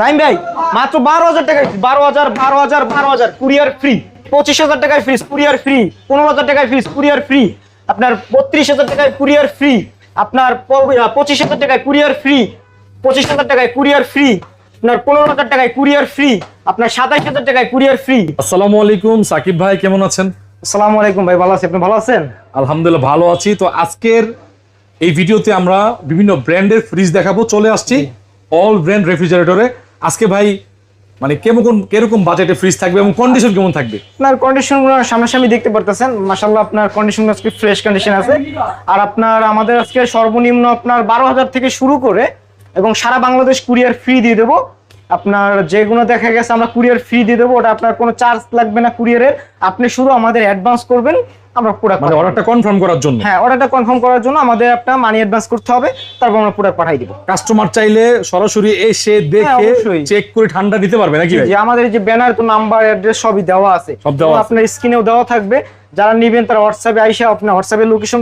নাইম ভাই মাত্র বারো হাজার টাকায় বারো হাজার বারো হাজার বারো হাজার কুরিয়ার ফ্রি পঁচিশ হাজার টাকায় ফ্রিজ কুরিয়ার ফ্রি পনেরো হাজার টাকায় ফ্রিজ কুরিয়ার ফ্রি আপনার বত্রিশ হাজার টাকায় কুরিয়ার ফ্রি আপনার পঁচিশ হাজার টাকায় কুরিয়ার ফ্রি পঁচিশ হাজার টাকায় কুরিয়ার ফ্রি আপনার পনেরো হাজার টাকায় কুরিয়ার ফ্রি আপনার সাতাইশ হাজার টাকায় কুরিয়ার ফ্রি আসসালামু আলাইকুম সাকিব ভাই কেমন আছেন? আসসালামু আলাইকুম ভাই ভালো আছি। আপনি ভালো আছেন? আলহামদুলিল্লাহ ভালো আছি। তো আজকের এই ভিডিওতে আমরা বিভিন্ন ব্র্যান্ডের ফ্রিজ দেখাবো। চলে আসছি অল ব্র্যান্ড রেফ্রিজারেটরে আজকে ভাই মানে কেমন কীরকম বাজেটে ফ্রিজ থাকবে এবং কন্ডিশন কেমন থাকবে? আপনার কন্ডিশনগুলো সামনাসামনি দেখতে পারতেছেন। মাসাল্লাহ আপনার কন্ডিশন আজকে ফ্রেশ কন্ডিশন আছে। আর আপনার আমাদের আজকে সর্বনিম্ন আপনার বারো হাজার থেকে শুরু করে এবং সারা বাংলাদেশ কুরিয়ার ফ্রি দিয়ে দেবো। আপনার যেগুলো দেখা গেছে আমরা কুরিয়ার ফ্রি দিয়ে দেবো, ওটা আপনার কোনো চার্জ লাগবে না কুরিয়ারের। আপনি শুধু আমাদের অ্যাডভান্স করবেন। আমরা প্রোডাক্ট মানে অর্ডারটা কনফার্ম করার জন্য? হ্যাঁ অর্ডারটা কনফার্ম করার জন্য আমাদের আপনার মানি অ্যাডভান্স করতে হবে তারপর আমরা প্রোডাক্ট পাঠাই দিব। কাস্টমার চাইলে সরাসরি এসে দেখে হ্যাঁ, চেক করে ঠান্ডা নিতে পারবে নাকি যে আমাদের যে ব্যানার তো নাম্বার অ্যাড্রেস সবই দেওয়া আছে। সব দেওয়া। আপনার স্ক্রিনেও দেওয়া থাকবে। যারা নেবেন তারা হোয়াটসঅ্যাপে আইসা আপনার হোয়াটসঅ্যাপে লোকেশন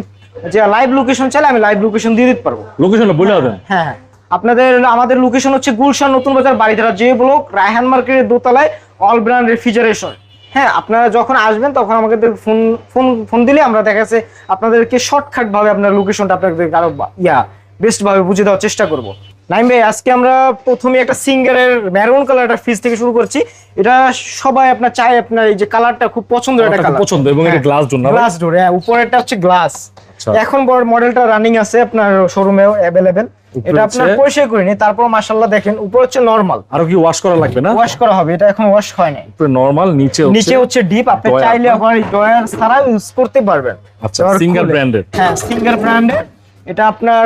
যে লাইভ লোকেশন চাইলে আমি লাইভ লোকেশন দিয়ে দিতে পারব। লোকেশনটা বলে দেন। হ্যাঁ হ্যাঁ। আপনাদের আমাদের লোকেশন হচ্ছে গুলশান নতুন বাজার বাড়িধারা যে ব্লক রায়হান মার্কেটের দোতলায় অল ব্র্যান্ড রেফ্রিজারেশন হ্যাঁ আপনারা যখন আসবেন তখন আমাকে ফোন ফোন ফোন দিলে আমরা দেখা যাচ্ছে আপনাদেরকে শর্টকাট ভাবে আপনার লোকেশনটা আপনাদের আরও ইয়া বেস্ট ভাবে বুঝে দেওয়ার চেষ্টা করব। নাইম ভাই আজকে আমরা প্রথমে একটা সিঙ্গারের মেরুন কালার একটা ফ্রিজ থেকে শুরু করছি। এটা সবাই আপনার চায় আপনার এই যে কালারটা খুব পছন্দ একটা কালার পছন্দ এবং এটা গ্লাস জন্য গ্লাস ডোর হ্যাঁ উপরেরটা হচ্ছে গ্লাস আচ্ছা। এখন বড় মডেলটা রানিং আছে আপনার শোরুমেও অ্যাভেলেবেল এটা আপনার পরিষ্কার করিনি তারপর মাশাআল্লাহ দেখেন উপর হচ্ছে নরমাল আরও কি ওয়াশ করা লাগবে না? ওয়াশ করা হবে এটা এখন ওয়াশ হয় নাই। উপরে নর্মাল নিচে হচ্ছে নিচে হচ্ছে ডিপ আপনি চাইলে? আপনার ডয়ার ছাড়া ইউজ করতে পারবেন। আচ্ছা, খুলে। branded। হ্যাঁ সিঙ্গেল ব্র্যান্ডের এটা আপনার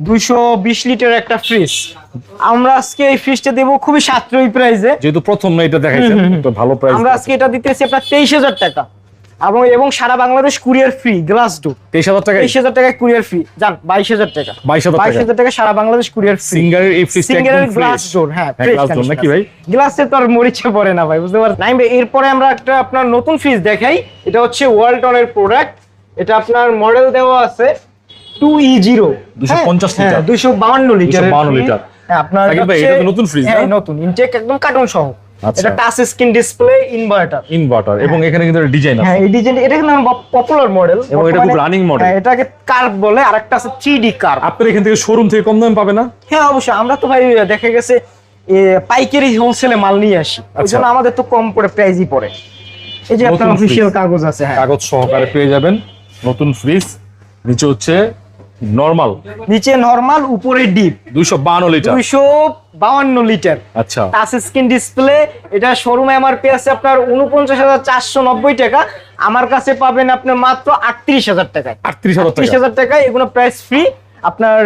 দুইশো বিশ লিটার একটা ফ্রিজ আমরা আজকে এই ফ্রিজটা দেবো খুবই সাশ্রয়ী প্রাইসে যেহেতু প্রথম না এটা দেখাইছেন তো ভালো প্রাইস আমরা আজকে এটা দিতেছি আপনার তেইশ হাজার টাকা। এবং এবং সারা Bangladesh courier free glass door তেইশ হাজার টাকা তেইশ হাজার টাকায় কুরিয়ার ফি যান বাইশ হাজার টাকা। 22,000 বাইশ হাজার টাকা সারা বাংলাদেশ কুরিয়ার ফি সিঙ্গারের এই ফ্রিজটা সিঙ্গেলের একদম গ্লাস ডোর হ্যাঁ গ্লাস ডোর নাকি ভাই? গ্লাসে তো আর মরিচে পড়ে না ভাই বুঝতে পারছেন? নাইম ভাই এরপরে আমরা একটা আপনার নতুন ফ্রিজ দেখাই। এটা হচ্ছে ওয়ার্ল্ড ওয়ালটনের প্রোডাক্ট এটা আপনার মডেল দেওয়া আছে টু ই জিরো 250 লিটার। দুইশো বাউন্ন লিটার 252 লিটার। হ্যাঁ আপনার সাকিব ভাই, হচ্ছে- এটা তো নতুন হ্যাঁ নতুন। ইনটেক একদম কার্টন সহ। এটা touch screen display inverter inverter এবং এখানে কিন্তু ডিজাইন হ্যাঁ এই ডিজাইন এটা কিন্তু পপুলার মডেল এবং এটা খুব running model। এটাকে কার্ভ বলে আরেকটা আছে থ্রি কার্ভ আপনার এখান থেকে শোরুম থেকে কম দামে পাবে না? হ্যাঁ অবশ্যই। আমরা তো ভাই দেখা গেছে পাইকারি হোলসেলে মাল নিয়ে আসি। ওই আচ্ছা। জন্য আমাদের তো কম পড়ে প্রাইসই পড়ে। এই যে আপনার নতুন অফিসিয়াল কাগজ আছে হ্যাঁ। কাগজ সহকারে পেয়ে যাবেন। নতুন ফ্রিজ নিচে হচ্ছে নরমাল নিচে নরমাল উপরে ডিপ দুইশো বান্ন লিটার দুইশো বাউান্ন লিটার আচ্ছা। টাচ স্ক্রিন ডিসপ্লে এটা শোরুম এমআরপি আছে আপনার উনপঞ্চাশ হাজার চারশো নব্বই টাকা। আমার কাছে পাবেন আপনার মাত্র আটত্রিশ হাজার টাকায়। আটত্রিশ হাজার ত্রিশ টাকা হাজার টাকায় এগুলো প্রাইস ফ্রি আপনার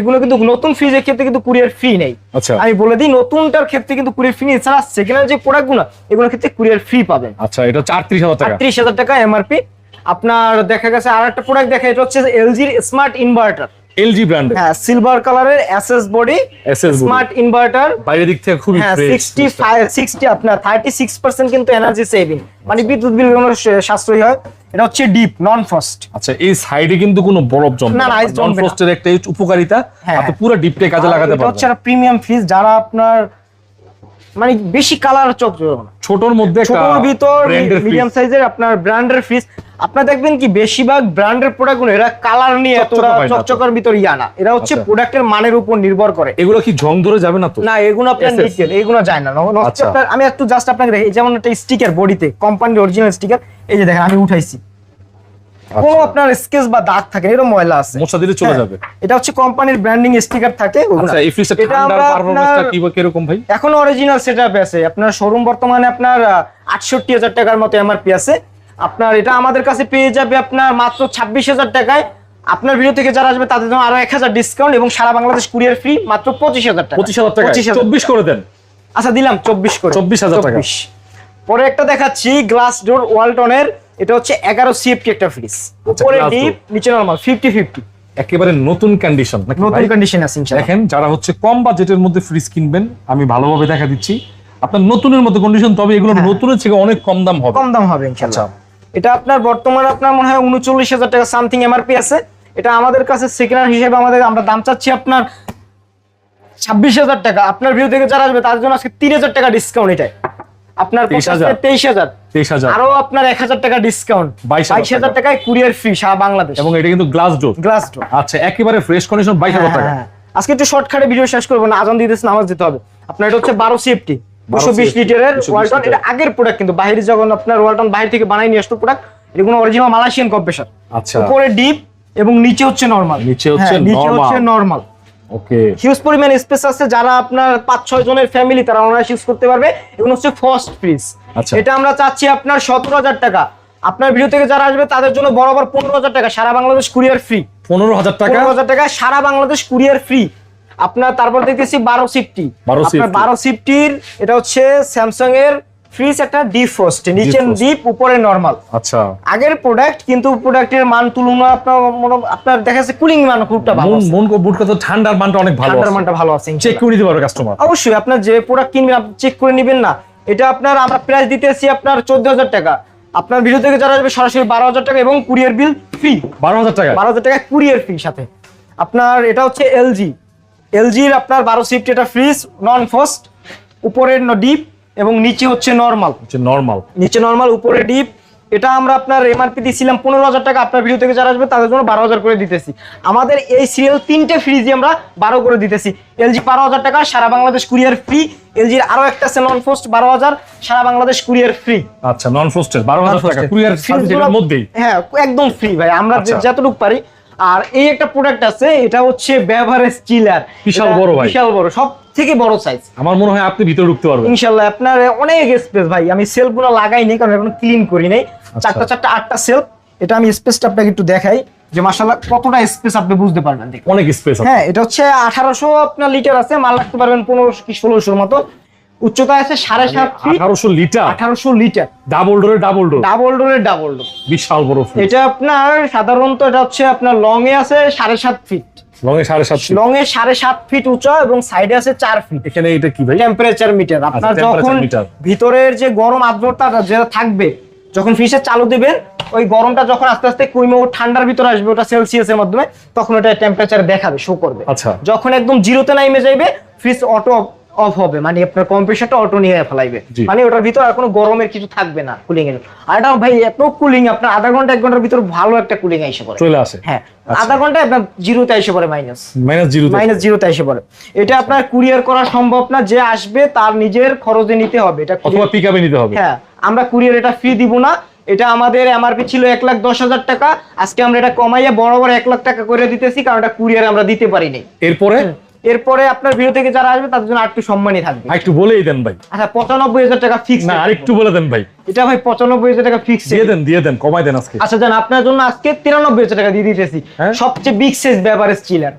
এগুলো কিন্তু নতুন ফ্রিজের ক্ষেত্রে কিন্তু কুরিয়ার ফ্রি নেই। আচ্ছা। আমি বলে দিই নতুনটার ক্ষেত্রে কিন্তু কুরিয়ার ফ্রি এছাড়া সেকেন্ডের যে প্রোডাক্টগুলো এগুলোর ক্ষেত্রে কুরিয়ার ফ্রি পাবেন। আচ্ছা এটা হচ্ছে আটত্রিশ হাজার টাকা। আটত্রিশ হাজার টাকা এমআরপি আপনার দেখা গেছে আর একটা প্রোডাক্ট দেখা এটা হচ্ছে এলজির স্মার্ট ইনভার্টার এলজি ব্র্যান্ডের হ্যাঁ সিলভার কালারের এসএস বডি। স্মার্ট ইনভার্টার বাইরের দিক থেকে খুবই হ্যাঁ ফ্রেশ সিক্সটি ফাইভ সিক্সটি আপনার থার্টি সিক্স পার্সেন্ট কিন্তু এনার্জি সেভিং মানে বিদ্যুৎ বিল কোনো সাশ্রয়ী হয় এটা হচ্ছে ডিপ নন ফাস্ট আচ্ছা এই সাইডে কিন্তু কোনো বরফ না, নন। ফ্রস্টের একটা উপকারিতা হ্যাঁ, আপনি হ্যাঁ। পুরো ডিপটে কাজে লাগাতে এটা হচ্ছে একটা প্রিমিয়াম ফ্রিজ যারা আপনার মানে বেশি কালার চোখ ছোটর মধ্যে ছোটর ভিতর মিডিয়াম সাইজের আপনার ব্র্যান্ডের ফ্রিজ আপনার দেখবেন কি বেশিরভাগ ব্র্যান্ডের প্রোডাক্টগুলো এরা কালার নিয়ে এতটা না। চকচকার ভিতর ইয়া না। এরা হচ্ছে আচ্ছা। প্রোডাক্টের মানের উপর নির্ভর করে। এগুলো কি জং ধরে যাবে না তো? না এগুলো আপনার নিকেল এগুলো যায় না। আচ্ছা। আমি একটু জাস্ট আপনাকে দেখি যেমন একটা স্টিকার বডিতে কোম্পানির অরিজিনাল স্টিকার এই যে দেখেন আমি উঠাইছি। কোনো আপনার স্কেচ বা দাগ থাকে এরকম ময়লা আছে। মোছা দিলে চলে হ্যাঁ, যাবে। এটা হচ্ছে কোম্পানির ব্র্যান্ডিং স্টিকার থাকে ওগুলো। আচ্ছা এই ফ্রিজটা ঠান্ডার পারফরম্যান্সটা কি কীরকম ভাই? এখনও অরিজিনাল সেটআপ আছে। আপনার শোরুম বর্তমানে আপনার আটষট্টি হাজার টাকার মতো এমআরপি আছে। আপনার এটা আমাদের কাছে পেয়ে যাবে আপনার মাত্র ছাব্বিশ হাজার টাকায়। আপনার ভিডিও থেকে যারা আসবে তাদের জন্য আরও এক হাজার ডিসকাউন্ট এবং সারা বাংলাদেশ কুরিয়ার ফ্রি মাত্র পঁচিশ হাজার টাকা। পঁচিশ হাজার টাকা পঁচিশ হাজার। চব্বিশ করে দেন। আচ্ছা দিলাম চব্বিশ করে। 24,000 টাকা। 24 পরে একটা দেখাচ্ছি গ্লাস ডোর ওয়ালটনের এটা হচ্ছে এগারো সিএফটি একটা ফ্রিজ আচ্ছা, উপরে ডিপ নিচে নরমাল ফিফটি ফিফটি একেবারে নতুন কন্ডিশন নাকি নতুন কন্ডিশন আছে ইনশাআল্লাহ। দেখেন যারা হচ্ছে কম বাজেটের মধ্যে ফ্রিজ কিনবেন আমি ভালোভাবে দেখা দিচ্ছি। আপনার নতুনের মতো কন্ডিশন তবে এগুলো নতুনের থেকে অনেক কম দাম হবে। হ্যাঁ। কম দাম হবে ইনশাআল্লাহ। আচ্ছা। এটা আপনার বর্তমানে আপনার মনে হয় উনচল্লিশ হাজার টাকা সামথিং এমআরপি আছে। এটা আমাদের কাছে সেকেন্ড হিসেবে আমাদের আমরা দাম চাচ্ছি আপনার ছাব্বিশ হাজার টাকা। আপনার ভিউ থেকে যারা আসবে তার জন্য আজকে তিন হাজার টাকা ডিসকাউন্ট এটাই। আপনার তেইশ হাজার। তেইশ হাজার। আরও আপনার এক হাজার টাকা ডিসকাউন্ট 22,000 বাইশ হাজার টাকায় কুরিয়ার ফ্রি সারা বাংলাদেশ। এবং এটা কিন্তু গ্লাস ডোর গ্লাস ডোর আচ্ছা একেবারে ফ্রেশ কন্ডিশন বাইশ হাজার টাকা। হ্যাঁ, আজকে একটু শর্টকাটে ভিডিও শেষ করব না আজান দিতেছে নামাজ দিতে হবে। আপনার এটা হচ্ছে বারো সিএফটি দুশো বিশ লিটারের ওয়ালটন। এটা আগের প্রোডাক্ট কিন্তু বাইরে যখন আপনার ওয়ালটন বাইরে থেকে বানাই নিয়ে আসতো প্রোডাক্ট এটা কোনো অরিজিনাল মালয়েশিয়ান কম্প্রেসার আচ্ছা। উপরে ডিপ এবং নিচে হচ্ছে নরমাল নিচে হচ্ছে নিচে হচ্ছে নরমাল ওকে হিউজ পরিমাণ স্পেস আছে যারা আপনার পাঁচ ছয় জনের ফ্যামিলি তারা অনায়াস ইউজ করতে পারবে। এবং হচ্ছে ফার্স্ট ফ্রিজ আচ্ছা। এটা আমরা চাচ্ছি আপনার সতেরো হাজার টাকা। আপনার ভিডিও থেকে যারা আসবে তাদের জন্য বরাবর পনেরো হাজার টাকা। সারা বাংলাদেশ কুরিয়ার ফ্রি পনেরো হাজার টাকা? পনেরো হাজার টাকা সারা বাংলাদেশ কুরিয়ার ফ্রি আপনার তারপর দেখতেছি বারো সিফটি 12 আপনার সিফটি। বারো সিফটির এটা হচ্ছে স্যামসাং এর ফ্রিজ একটা ডিপ ফোস্ট নিচে ডিপ উপরে নর্মাল আচ্ছা। আগের প্রোডাক্ট কিন্তু প্রোডাক্টের মান তুলনা আপনার আপনার দেখা যাচ্ছে কুলিং মান খুবটা ভালো মন। বুট কথা ঠান্ডার মানটা অনেক ভালো ঠান্ডার মানটা ভালো আছে চেক। করে দিতে পারবে কাস্টমার অবশ্যই আপনার যে প্রোডাক্ট কিনবেন আপনি চেক করে নেবেন না। এটা আপনার আমরা প্রাইস দিতেছি আপনার চোদ্দ হাজার টাকা। আপনার ভিডিও থেকে যারা আসবে সরাসরি বারো হাজার টাকা এবং কুরিয়ার বিল ফ্রি বারো হাজার টাকা বারো হাজার টাকা কুরিয়ার ফ্রি সাথে। আপনার এটা হচ্ছে এলজি এলজির আপনার বারো সিফট এটা ফ্রিজ নন ফস্ট উপরের ডিপ এবং নিচে হচ্ছে নর্মাল হচ্ছে নর্মাল নিচে নর্মাল উপরে ডিপ এটা আমরা আপনার এমআরপি দিয়েছিলাম পনেরো হাজার টাকা আপনার ভিডিও থেকে যারা আসবে তাদের জন্য বারো হাজার করে দিতেছি। আমাদের এই সিরিয়াল তিনটে ফ্রিজই আমরা বারো করে দিতেছি। এলজি বারো হাজার টাকা সারা বাংলাদেশ কুরিয়ার ফ্রি এলজির আরও একটা আছে নন ফোস্ট বারো হাজার সারা বাংলাদেশ কুরিয়ার ফ্রি আচ্ছা নন ফ্রস্টেড বারো হাজার টাকা কুরিয়ার সার্ভিসের মধ্যেই হ্যাঁ একদম ফ্রি ভাই আমরা আচ্ছা। যতটুকু পারি। আর এই একটা প্রোডাক্ট আছে এটা হচ্ছে বেভারেজ চিলার বিশাল বড় ভাই। বিশাল বড় সব থেকে বড় সাইজ আমার মনে হয় আপনি ভিতরে ঢুকতে পারবেন। ইনশাল্লাহ আপনার অনেক স্পেস ভাই। আমি সেলফগুলো লাগাইনি কারণ এখন ক্লিন করি নাই। আচ্ছা। চারটা চারটা আটটা সেলফ এটা আমি স্পেসটা আপনাকে একটু দেখাই যে মাশাল্লাহ কতটা স্পেস আপনি বুঝতে পারবেন দেখুন। অনেক স্পেস আছে। হ্যাঁ এটা হচ্ছে আঠারোশো আপনার লিটার আছে মাল রাখতে পারবেন পনেরোশো কি ষোলোশোর মতো। উচ্চতা আছে সাড়ে সাত ফিট আঠারোশো লিটার আঠারোশো লিটার ডাবল ডোরে ডাবল ডোর ডাবল ডোরের ডাবল ডোর বিশাল বড় ফ্রিজ এটা আপনার সাধারণত এটা হচ্ছে আপনার লং এ আছে সাড়ে সাত ফিট লঙে সাড়ে সাতশো লং এ সাড়ে সাত ফিট উঁচা এবং সাইডে আছে চার ফিট এখানে এটা কি ভাই? টেম্পারেচার মিটার আপনার যখন ভিতরের যে গরম যেটা থাকবে যখন চালু দিবেন ওই গরমটা যখন আস্তে আস্তে ও ঠান্ডার ভিতরে আসবে ওটা সেলসিয়াসের মাধ্যমে তখন ওটা টেম্পারেচার দেখাবে শো করবে। আচ্ছা। যখন একদম জিরোতে নাইমে যাইবে ফ্রিজ অটো অফ হবে মানে আপনার কম্প্রেসারটা অটো নিয়ে ফেলাইবে। মানে ওটার ভিতর আর কোনো গরমের কিছু থাকবে না কুলিং এর আর এটা ভাই এত কুলিং আপনার আধা ঘণ্টা এক ঘণ্টার ভিতর ভালো একটা কুলিং এসে পড়ে। চলে আসে। হ্যাঁ আচ্ছা। আধা ঘন্টায় আপনার জিরোতে এসে পড়ে মাইনাস মাইনাস জিরো মাইনাস জিরোতে এসে পড়ে। এটা আপনার কুরিয়ার করা সম্ভব না যে আসবে তার নিজের খরচে নিতে হবে। এটা অথবা পিক আপে নিতে হবে। হ্যাঁ আমরা কুরিয়ার এটা ফ্রি দিব না। এটা আমাদের এমআরপি ছিল এক লাখ দশ হাজার টাকা। আজকে আমরা এটা কমাইয়া বরাবর এক লাখ টাকা করে দিতেছি কারণ এটা কুরিয়ার আমরা দিতে পারিনি। এরপরে? এরপরে আপনার ভিডিও থেকে যারা আসবে তাদের জন্য আরেকটু সম্মানই থাকবে। একটু বলেই দেন ভাই। আচ্ছা পঁচানব্বই হাজার টাকা ফিক্স না আরেকটু বলে দেন ভাই। এটা ভাই পঁচানব্বই হাজার টাকা ফিক্স দিয়ে দেন দিয়ে দেন কমাই দেন আজকে। আচ্ছা জান আপনার জন্য আজকে তিরানব্বই হাজার টাকা দিয়ে দিতেছি। হ্যাঁ? সবচেয়ে big size beverage chiller.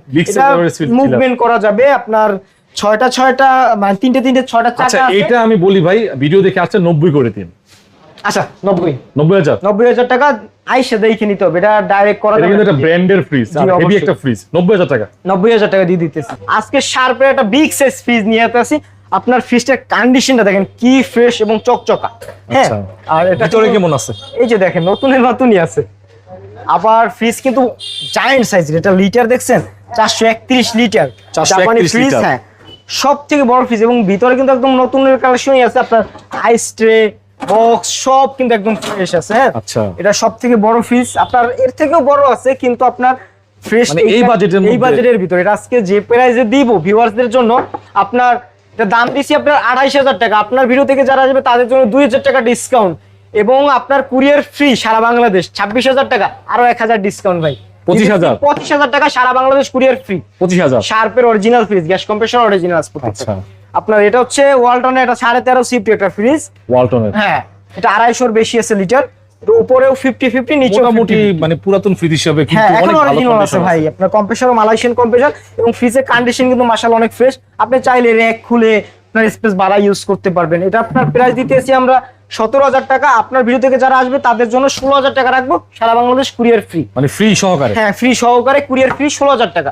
Movement করা যাবে আপনার ছয়টা ছয়টা মানে তিনটে তিনটে ছয়টা আচ্ছা চাকা এটা আমি বলি ভাই ভিডিও দেখে আসছে নব্বই করে দিন। আচ্ছা নব্বই। নব্বই হাজার। নব্বই হাজার টাকা আইসে দেখে নিতে হবে এটা ডাইরেক্ট করা এটা যাবে কিন্তু একটা ব্র্যান্ডের ফ্রিজ জি, হেভি একটা ফ্রিজ নব্বই হাজার টাকা। নব্বই হাজার টাকা দিয়ে দিতেছি। আজকে শার্পের একটা বিগ সাইজ ফ্রিজ নিয়ে আসি আপনার ফ্রিজটার কন্ডিশনটা দেখেন কি ফ্রেশ এবং চকচকা। হ্যাঁ আচ্ছা। আর এটা ভিতরে কেমন আছে? এই যে দেখেন নতুনের নতুনই আছে। আবার ফ্রিজ কিন্তু জায়েন্ট সাইজের এটা লিটার দেখছেন? চারশো একত্রিশ লিটার 431 ফ্রিজ লিটার। হ্যাঁ। সব থেকে বড় ফ্রিজ এবং ভিতরে কিন্তু একদম নতুনের কালেকশনই আছে আপনার আইস ট্রে বক্স সব কিন্তু একদম ফ্রেশ আছে হ্যাঁ? আচ্ছা। এটা সব থেকে বড় ফ্রিজ আপনার এর থেকেও বড় আছে কিন্তু আপনার ফ্রেশ মানে এই বাজেটের এই বাজেটের ভিতরে। এটা আজকে যে প্রাইসে দিব ভিউয়ার্সদের জন্য আপনার এটা দাম দিছি আপনার আড়াইশ হাজার টাকা। আপনার ভিডিও থেকে যারা আসবে তাদের জন্য দুই হাজার টাকা ডিসকাউন্ট এবং আপনার কুরিয়ার ফ্রি সারা বাংলাদেশ ছাব্বিশ হাজার টাকা। আরও এক হাজার ডিসকাউন্ট ভাই। 25,000 পঁচিশ হাজার টাকা সারা বাংলাদেশ কুরিয়ার ফ্রি পঁচিশ হাজার? শার্পের original fridge gas compressor original আচ্ছা। আপনার এটা হচ্ছে ওয়ালটনের এটা সাড়ে তেরো সিফটি একটা ফ্রিজ। ওয়ালটনের। হ্যাঁ এটা আড়াইশোর বেশি আছে লিটার। উপরেও ফিফটি ফিফটি নিচে মোটামুটি মানে পুরাতন ফ্রিজ হিসাবে হ্যাঁ কিন্তু এখন অনেক ভালো আছে ভাই। আপনার কম্প্রেসারও মালয়েশিয়ান কম্প্রেসার এবং ফ্রিজের কন্ডিশন কিন্তু মাশাআল্লাহ অনেক ফ্রেশ আপনি চাইলে র্যাক খুলে আপনার স্পেস বাড়া ইউজ করতে পারবেন। এটা আপনার প্রাইস দিতেছি আমরা সতেরো হাজার টাকা। আপনার ভিডিও থেকে যারা আসবে তাদের জন্য ষোলো হাজার টাকা রাখব। সারা বাংলাদেশ কুরিয়ার ফ্রি মানে ফ্রি সহকারে? হ্যাঁ ফ্রি সহকারে কুরিয়ার ফ্রি ষোলো হাজার টাকা।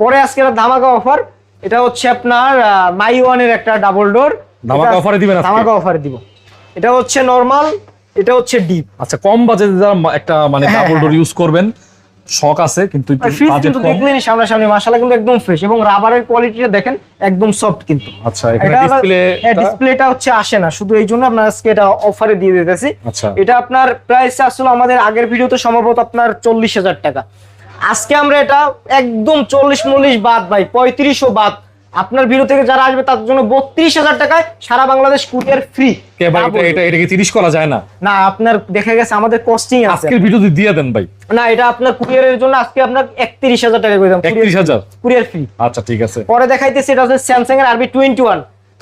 পরে আজকে একটা ধামাকা অফার এটা হচ্ছে আপনার মাই ওয়ানের একটা ডাবল ডোর ধামাকা এ দিবেন? ধামাকা অফারে দিব। এটা হচ্ছে নর্মাল এটা হচ্ছে ডিপ আচ্ছা কম বাজেটে যারা একটা মানে হ্যাঁ, ডাবল ডোর হ্যাঁ। ইউজ করবেন শখ আছে কিন্তু বাজেট কিন্তু কম। দেখলেন সামনাসামনি মাসালা কিন্তু একদম ফ্রেশ এবং রাবারের কোয়ালিটিটা দেখেন একদম সফট কিন্তু। আচ্ছা এখানে এটা ডিসপ্লে ডিসপ্লেটা হচ্ছে আসে না শুধু এই জন্য আপনার আজকে এটা অফারে দিয়ে দিতেছি। আচ্ছা। এটা আপনার প্রাইস আসলে আমাদের আগের ভিডিওতে সম্ভবত আপনার চল্লিশ হাজার টাকা। আজকে আমরা এটা একদম চল্লিশ মল্লিশ বাদ ভাই পঁয়ত্রিশও বাদ। আপনার ভিডিও থেকে যারা আসবে তাদের জন্য বত্রিশ হাজার টাকায় সারা বাংলাদেশ কুরিয়ার ফ্রি। এটা- এটা কি 30 করা যায় না? না আপনার দেখা গেছে আমাদের কস্টিং আছে। আজকের ভিডিওতে দিয়ে দেন ভাই। না এটা আপনার কুরিয়ারের জন্য আজকে আপনার একত্রিশ হাজার টাকা করে দাম 31000 কুরিয়ার ফ্রি। আচ্ছা ঠিক আছে। পরে দেখাইতেছি এটা হচ্ছে স্যামসাং এর RB twenty one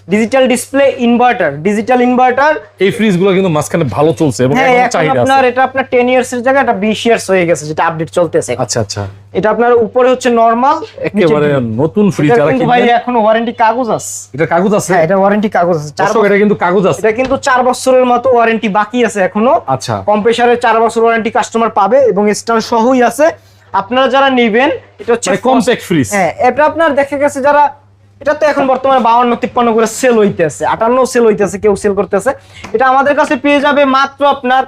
digital display inverter digital inverter এই ফ্রিজগুলো কিন্তু মাঝখানে ভালো চলছে এবং হ্যাঁ এখনও এখন আপনার এটা আপনার টেন ইয়ার্স এর জায়গায় এটা বিশ ইয়ার্স হয়ে গেছে যেটা আপডেট চলতেছে। আচ্ছা আচ্ছা। এটা আপনার উপরে হচ্ছে নরমাল একেবারে নতুন ফ্রিজ যারা কিন্তু ভাই এখনও ওয়ারেন্টি কাগজ আছে। এটা কাগজ আছে? হ্যাঁ এটা ওয়ারেন্টি কাগজ আছে। চার দর্শক এটা কিন্তু কাগজ আছে। এটা কিন্তু চার বছরের মতো ওয়ারেন্টি বাকি আছে এখনও। আচ্ছা। কম্প্রেসারের চার বছর ওয়ারেন্টি কাস্টমার পাবে এবং স্টার সহই আছে। আপনারা যারা নেবেন এটা হচ্ছে মানে কম্প্যাক্ট ফ্রিজ হ্যাঁ এটা আপনার দেখা গেছে যারা এটা তো এখন বর্তমানে বাউন্ন তিপ্পান্ন করে সেল হইতেছে আটান্ন সেল হইতেছে কেউ সেল করতেছে। এটা আমাদের কাছে পেয়ে যাবে মাত্র আপনার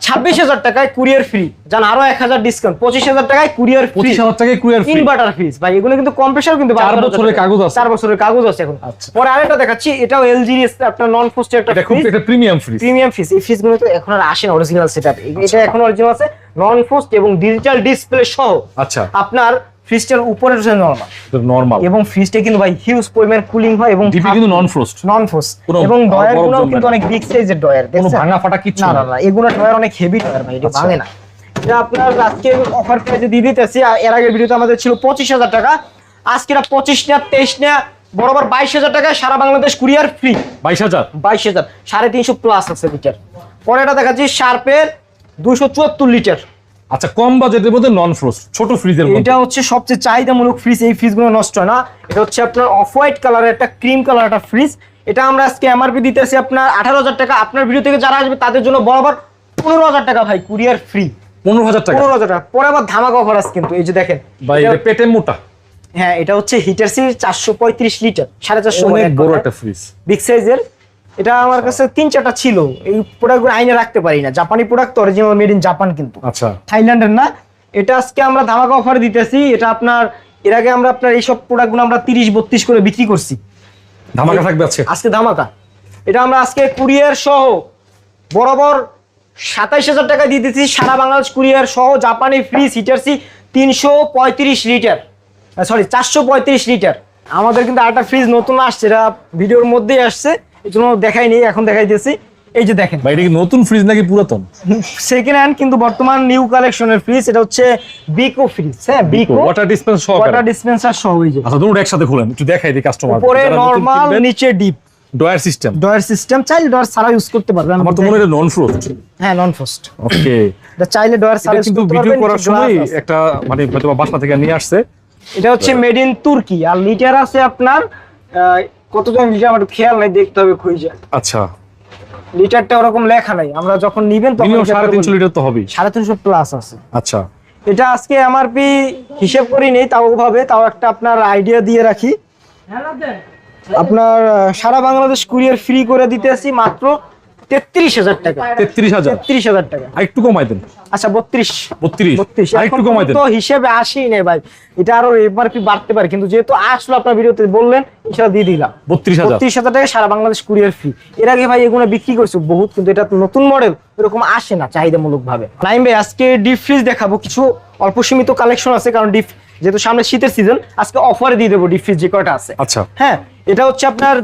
ছাব্বিশ হাজার টাকায় কুরিয়ার ফ্রি জান আরও এক হাজার ডিসকাউন্ট পঁচিশ হাজার টাকায় কুরিয়ার ফ্রি পঁচিশ হাজার টাকায় কুরিয়ার ফ্রি ইনভার্টার ফ্রিজ ভাই এগুলো কিন্তু কম্প্রেসার কিন্তু চার 12,000 বছরের কাগজ আছে। চার বছরের কাগজ আছে এখন। আচ্ছা। পরে আরেকটা দেখাচ্ছি এটাও এলজি আপনার নন ফোস্টের একটা এটা খুব fridge premium fridge premium fridge এই ফ্রিজগুলো তো এখন আর আসে না অরিজিনাল সেটআপ আচ্ছা। এটা এখন অরিজিনাল আছে নন ফোস্ট এবং ডিজিটাল ডিসপ্লে সহ আচ্ছা। আপনার ফ্রিজটার উপরে রয়েছে নরমাল নরমাল এবং ফ্রিজটা কিন্তু ভাই হিউজ পরিমাণ কুলিং হয় এবং ডিপি কিন্তু নন ফ্রোস্ট নন ফোর্স কোনো এবং ডয়ারগুলো কিন্তু অনেক বিগ সাইজের ডয়ার কোনো ভাঙা ফাটা কিচ্ছু না না এগুলো ডয়ার অনেক হেভি ডয়ার ভাই এটা আচ্ছা। ভাঙে না। এটা আপনার আজকে অফার প্রাইসে দিয়ে দিতেছি আর এর আগের ভিডিওতে আমাদের ছিল পঁচিশ হাজার টাকা। আজকে এটা পঁচিশ না তেইশ না বরাবর বাইশ হাজার টাকায় সারা বাংলাদেশ কুরিয়ার ফ্রি বাইশ হাজার? বাইশ হাজার সাড়ে তিনশো প্লাস আছে লিটার। পরে এটা দেখাচ্ছি শার্পের দুশো চুয়াত্তর লিটার। আচ্ছা কম বাজেটের মধ্যে নন ফ্রোজ ছোট ফ্রিজের মধ্যে। এটা হচ্ছে সবচেয়ে চাহিদামূলক ফ্রিজ এই ফ্রিজগুলো নষ্ট হয় না। এটা হচ্ছে আপনার অফ হোয়াইট কালারের একটা ক্রিম কালার একটা ফ্রিজ এটা আমরা আজকে এমআরপি দিতেছি আপনার আঠারো হাজার টাকা। আপনার ভিডিও থেকে যারা আসবে তাদের জন্য বরাবর পনেরো হাজার টাকা ভাই কুরিয়ার ফ্রি পনেরো হাজার টাকা? পনেরো হাজার টাকা। পরে আবার ধামাকা অফার আছে কিন্তু এই যে দেখেন। ভাই পেটে মোটা। হ্যাঁ এটা হচ্ছে হিটার সি চারশো পঁয়ত্রিশ লিটার সাড়ে চারশো বড় একটা ফ্রিজ বিগ সাইজের এটা আমার কাছে তিন চারটা ছিল। এই প্রোডাক্টগুলো আইনে রাখতে পারি না। জাপানি প্রোডাক্ট তো অরিজিনাল মেড ইন জাপান কিন্তু। আচ্ছা। থাইল্যান্ডের না। এটা আজকে আমরা ধামাকা অফার দিতেছি। এটা আপনার এর আগে আমরা আপনার এইসব প্রোডাক্টগুলো আমরা তিরিশ বত্রিশ করে বিক্রি করছি। ধামাকা থাকবে আছে আজকে ধামাকা। এটা আমরা আজকে কুরিয়ার সহ বরাবর সাতাইশ হাজার টাকা দিয়ে দিচ্ছি সারা বাংলাদেশ কুরিয়ার সহ জাপানি ফ্রিজ হিটারসি তিনশো পঁয়ত্রিশ লিটার সরি চারশো পঁয়ত্রিশ লিটার আমাদের কিন্তু আরেকটা ফ্রিজ নতুন আসছে। এটা ভিডিওর মধ্যেই আসছে। এই জন্য দেখাইনি এখন দেখাই দিয়েছি। এই যে দেখেন। ভাই এটা কি নতুন ফ্রিজ নাকি পুরাতন? সেকেন্ড হ্যান্ড কিন্তু বর্তমান নিউ কালেকশনের ফ্রিজ এটা হচ্ছে বিকো ফ্রিজ হ্যাঁ বিকো ওয়াটার ডিসপেন্স সহ ওয়াটার ডিসপেন্সার সহ এই যে। আচ্ছা দুটো একসাথে খুলেন একটু দেখাই দিই কাস্টমার উপরে নরমাল নিচে deep drawer system drawer system চাইলে ডয়ার ছাড়া ইউজ করতে পারবেন। আমার তো মনে হয় নন ফ্রোস্ট হ্যাঁ নন ফোস্ট ওকে এটা চাইলে ডয়ার ছাড়া কিন্তু ভিডিও করার সময় একটা মানে হয়তো বাসা থেকে নিয়ে আসছে। এটা হচ্ছে মেড ইন তুর্কি আর লিটার আছে আপনার কতজন লিটার আমার খেয়াল নাই দেখতে হবে খুঁজে। আচ্ছা। লিটারটা ওরকম লেখা নাই। আমরা যখন নিবেন তখন সাড়ে তিনশো। লিটার তো হবে সাড়ে তিনশো প্লাস আছে। আচ্ছা। এটা আজকে এমআরপি হিসেব করি নেই তাও ভাবে তাও একটা আপনার আইডিয়া দিয়ে রাখি। আপনার সারা বাংলাদেশ কুরিয়ার ফ্রি করে দিতে আসি মাত্র তেত্রিশ হাজার টাকা। তেত্রিশ হাজার? তেত্রিশ হাজার টাকা। আর কমাই দেন। আচ্ছা বত্রিশ। বত্রিশ। বত্রিশ। আর কমাই দেন। তো হিসেবে আসেই নেই ভাই। এটা আরও এমআরপি বাড়তে পারে? কিন্তু যেহেতু আসলো আপনার ভিডিওতে বললেন ইনশাল্লাহ দিয়ে দিলাম। বত্রিশ হাজার। বত্রিশ হাজার টাকা সারা বাংলাদেশ কুরিয়ার ফ্রি। এর আগে ভাই এগুলো বিক্রি করছে বহুত কিন্তু এটা নতুন মডেল এরকম আসে না চাহিদামূলক ভাবে নাইম ভাই আজকে ডিপ ফ্রিজ দেখাবো। কিছু অল্প সীমিত কালেকশন আছে কারণ ডিপ যেহেতু সামনে শীতের সিজন আজকে অফারে দিয়ে দেবো ডিপ ফ্রিজ যে কয়টা আছে। আচ্ছা। হ্যাঁ এটা হচ্ছে আপনার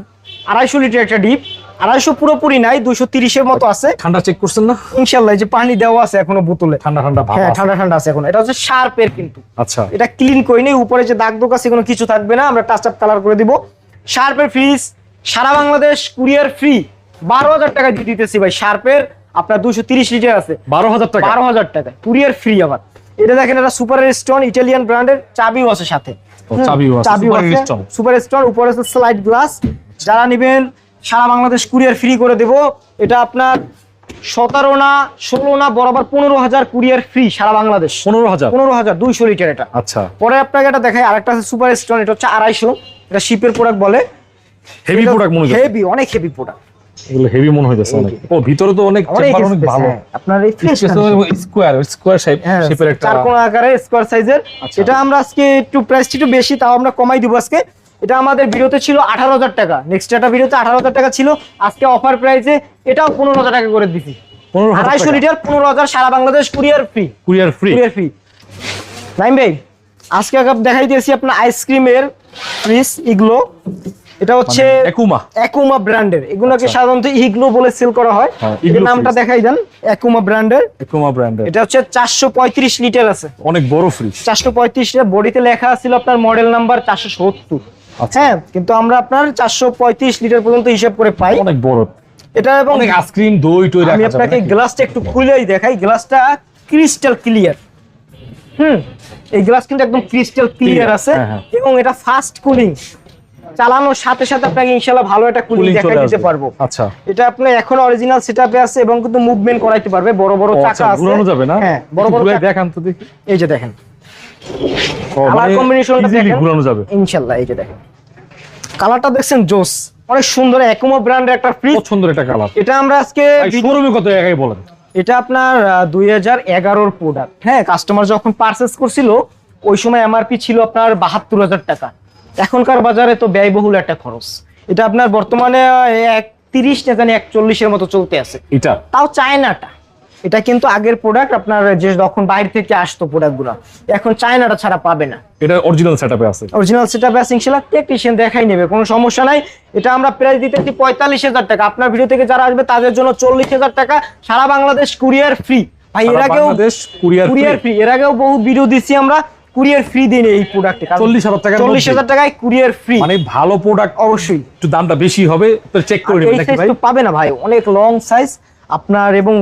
আড়াইশো লিটার একটা ডিপ আড়াইশো পুরোপুরি নাই দুশো তিরিশের মতো আছে। ঠান্ডা চেক করছেন না? ইনশাল্লাহ যে পানি দেওয়া আছে এখনও বোতলে। ঠান্ডা ঠান্ডা হ্যাঁ ঠান্ডা ঠান্ডা আছে এখন। এটা হচ্ছে শার্পের কিন্তু। আচ্ছা। এটা ক্লিন করে নেই উপরে যে দাগ দোক আছে কোনো কিছু থাকবে না আমরা টাচ আপ কালার করে দিব। শার্পের ফ্রিজ সারা বাংলাদেশ কুরিয়ার ফ্রি বারো হাজার টাকা দিয়ে দিতেছি ভাই শার্পের। আপনার দুশো তিরিশ লিটার আছে। বারো হাজার টাকা বারো হাজার টাকা কুরিয়ার ফ্রি আবার। এটা দেখেন এটা সুপার স্টোন ইটালিয়ান ব্র্যান্ডের চাবিও আছে সাথে। চাবিও আছে, সুপার স্টোন উপরে আছে স্লাইড গ্লাস যারা নেবেন সারা বাংলাদেশ কুরিয়ার ফ্রি করে দেব। এটা আপনার সতেরো না ষোলো না বরাবর পনেরো হাজার কুরিয়ার ফ্রি সারা বাংলাদেশ। পনেরো হাজার? পনেরো হাজার দুইশো লিটার এটা। আচ্ছা। পরে আপনাকে এটা দেখাই আরেকটা আছে সুপার স্টোন এটা হচ্ছে আড়াইশো। এটা শিপের প্রোডাক্ট বলে। হেভি প্রোডাক্ট মনে হেভি অনেক হেভি প্রোডাক্ট এগুলো হেভি মনে হইতেছে অনেক। ও ভিতরে তো অনেক অনেক চেম্বার অনেক ভালো। হ্যাঁ। আপনার এই fresh স্কোয়ার স্কোয়ার হ্যাঁ, শেপের একটা চার কোণ আকারে স্কোয়ার সাইজের আচ্ছা। এটা আমরা আজকে একটু প্রাইসটা একটু বেশি তাও আমরা কমাই দিব আজকে। এটা আমাদের ভিডিওতে ছিল আঠারো হাজার টাকা। নেক্সট একটা ভিডিওতে আঠারো হাজার টাকা ছিল। আজকে অফার প্রাইসে এটাও পনেরো হাজার টাকা করে দিছি। আড়াইশো লিটার পনেরো হাজার সারা Bangladesh courier free courier free courier free Naim ভাই আজকে আগে দিয়েছি আপনার আইসক্রিমের ফ্রিজ ইগলো এটা হচ্ছে একুমা একুমা ব্র্যান্ডের এগুলোকে আচ্ছা। সাধারণত ইগলো বলে সেল করা হয়। হ্যাঁ, এর নামটা দেখাই দেন একুমা ব্র্যান্ডের একুমা ব্র্যান্ডের এটা হচ্ছে চারশো পঁয়ত্রিশ লিটার আছে। অনেক বড় ফ্রিজ চারশো পঁয়ত্রিশ বডিতে লেখা ছিল আপনার মডেল নাম্বার চারশো সত্তর। আচ্ছা। হ্যাঁ কিন্তু আমরা আপনার চারশো পঁয়ত্রিশ লিটার পর্যন্ত হিসাব করে পাই। অনেক বড়। এটা এবং আইসক্রিম দই টই আমি আপনাকে গ্লাসটা একটু খুলেই দেখাই। গ্লাসটা ক্রিস্টাল ক্লিয়ার। হুম এই গ্লাস কিন্তু একদম ক্রিস্টাল ক্লিয়ার আছে হ্যাঁ, হ্যাঁ। এবং এটা ফাস্ট কুলিং চালানোর সাথে সাথে আপনাকে ইনশাআল্লাহ ভালো একটা কুলিং দেখাই দিতে পারব। আচ্ছা। এটা আপনি এখন অরিজিনাল সেটআপে আছে এবং কিন্তু মুভমেন্ট করাইতে পারবে। বড় বড় চাকা আচ্ছা, আছে। ঘুরানো যাবে না? হ্যাঁ বড় বড় দেখান তো দেখি। এই যে দেখেন। কালার কম্বিনেশনটা দেখেন। ঘুরানো যাবে। ইনশাআল্লাহ এই যে দেখেন। কালারটা দেখছেন জোস। অনেক সুন্দর একমো ব্র্যান্ডের একটা ফ্রিজ সুন্দর একটা কালার এটা আমরা আজকে শোরুমে কত টাকায় বলেন? এটা আপনার দুই হাজার এগারোর প্রোডাক্ট হ্যাঁ কাস্টমার যখন পারচেস করছিল ওই সময় এমআরপি ছিল আপনার বাহাত্তর হাজার টাকা। এখনকার বাজারে তো ব্যয়বহুল একটা খরচ। এটা আপনার বর্তমানে এক তিরিশ না জানি একচল্লিশের মতো চলতে আছে। এটা? তাও চায়নাটা এটা কিন্তু আগের প্রোডাক্ট আপনার যে যখন বাইরে থেকে আসতো প্রোডাক্টগুলো এখন চায়নাটা ছাড়া পাবে না। এটা অরিজিনাল সেটআপে আছে। অরিজিনাল সেটা ব্যাস ইনশাল্লাহ টেকনিশিয়ান দেখাই নেবে কোনো সমস্যা নাই। এটা আমরা প্রাইস দিতেছি পঁয়তাল্লিশ হাজার টাকা। আপনার ভিডিও থেকে যারা আসবে তাদের জন্য চল্লিশ হাজার টাকা। সারা বাংলাদেশ কুরিয়ার ফ্রি ভাই এর আগেও বাংলাদেশ কুরিয়ার কুরিয়ার ফ্রি এর আগেও বহু ভিডিও দিছি আমরা কুরিয়ার ফ্রি দিই এই প্রোডাক্টে 40,000 টাকা চল্লিশ হাজার টাকায় কুরিয়ার ফ্রি মানে ভালো প্রোডাক্ট অবশ্যই। একটু দামটা বেশি হবে তো চেক করে নেবেন পাবে না ভাই অনেক লং সাইজ আপনার এবং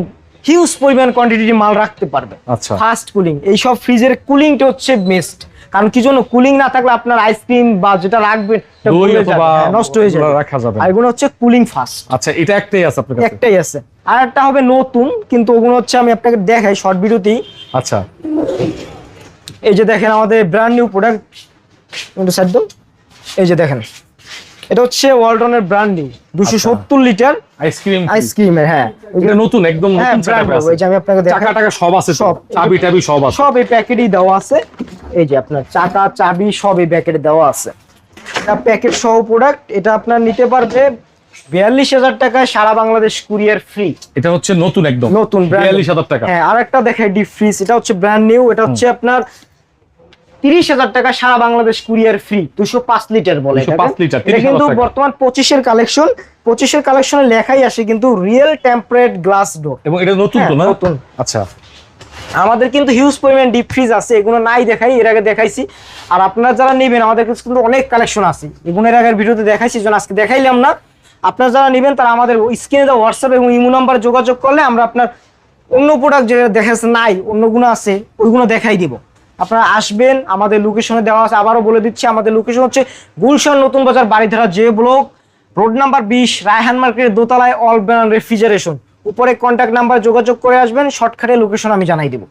হিউজ পরিমাণ কোয়ান্টিটি মাল রাখতে পারবে। আচ্ছা। ফাস্ট কুলিং এইসব ফ্রিজের কুলিংটা হচ্ছে বেস্ট কারণ কি জন্য? কুলিং না থাকলে আপনার আইসক্রিম বা যেটা রাখবেন হ্যাঁ, নষ্ট হয়ে যাবে। রাখা যাবে আর এগুলো হচ্ছে কুলিং ফাস্ট আচ্ছা এটা একটাই আছে আপনার কাছে? একটাই আছে। আর একটা হবে নতুন কিন্তু ওগুলো হচ্ছে আমি আপনাকে দেখাই শর্ট ভিডিওতেই আচ্ছা। এই যে দেখেন আমাদের ব্র্যান্ড নিউ প্রোডাক্ট একটু সাইড। এই যে দেখেন। এটা হচ্ছে ওয়ালটনের ব্র্যান্ড নিউ দুশো আচ্ছা। সত্তর লিটার আইসক্রিম আইসক্রিমের হ্যাঁ। এটা নতুন একদম হ্যাঁ নতুন ব্র্যান্ড আছে। এই যে আমি আপনাকে দেখাই। চাকা টাকা সব আছে সব। চাবি টাবি সব আছে। সব এই প্যাকেটই দেওয়া আছে। এই যে আপনার চাকা চাবি সব এই প্যাকেটে দেওয়া আছে। এটা প্যাকেট সহ প্রোডাক্ট এটা আপনার নিতে পারবে বিয়াল্লিশ হাজার টাকায় সারা বাংলাদেশ কুরিয়ার ফ্রি এটা হচ্ছে নতুন একদম। নতুন। বিয়াল্লিশ হাজার টাকা। হ্যাঁ আর একটা দেখাই ডিপ ফ্রিজ এটা হচ্ছে ব্র্যান্ড নিউ এটা হচ্ছে আপনার তিরিশ হাজার টাকা সারা বাংলাদেশ কুরিয়ার ফ্রি দুশো পাঁচ লিটার বলে 205 এটাকে। লিটার, এটা কিন্তু বর্তমান পঁচিশের কালেকশন পঁচিশের কালেকশনে লেখাই আসে কিন্তু রিয়েল টেম্পারেট গ্লাস ডোর এবং এটা নতুন তো হ্যাঁ, না? নতুন। আচ্ছা। আমাদের কিন্তু হিউজ পরিমাণ ডিপ ফ্রিজ আছে এগুলো নাই দেখাই এর আগে দেখাইছি। আর আপনারা যারা নেবেন আমাদের কাছে কিন্তু অনেক কালেকশন আছে। এগুলো এর আগের ভিডিওতে দেখাইছি যেন আজকে দেখাইলাম না। আপনারা যারা নেবেন তারা আমাদের স্ক্রিনে দেওয়া হোয়াটসঅ্যাপ এবং ইমো নাম্বারে যোগাযোগ করলে আমরা আপনার অন্য প্রোডাক্ট যেটা দেখাচ্ছে নাই অন্যগুলো আছে ওইগুলো দেখাই দিব। আপনারা আসবেন, আমাদের লোকেশনে দেওয়া আছে, আবারও বলে দিচ্ছি, আমাদের লোকেশন হচ্ছে গুলশান নতুন বাজার বাড়িধারা যে ব্লক রোড নাম্বার বিশ, রায়হান মার্কেটের দোতলায় অল ব্র্যান্ড রেফ্রিজারেশন উপরে কন্ট্যাক্ট নাম্বার যোগাযোগ করে আসবেন শর্টকাটে লোকেশন আমি জানাই দেবো।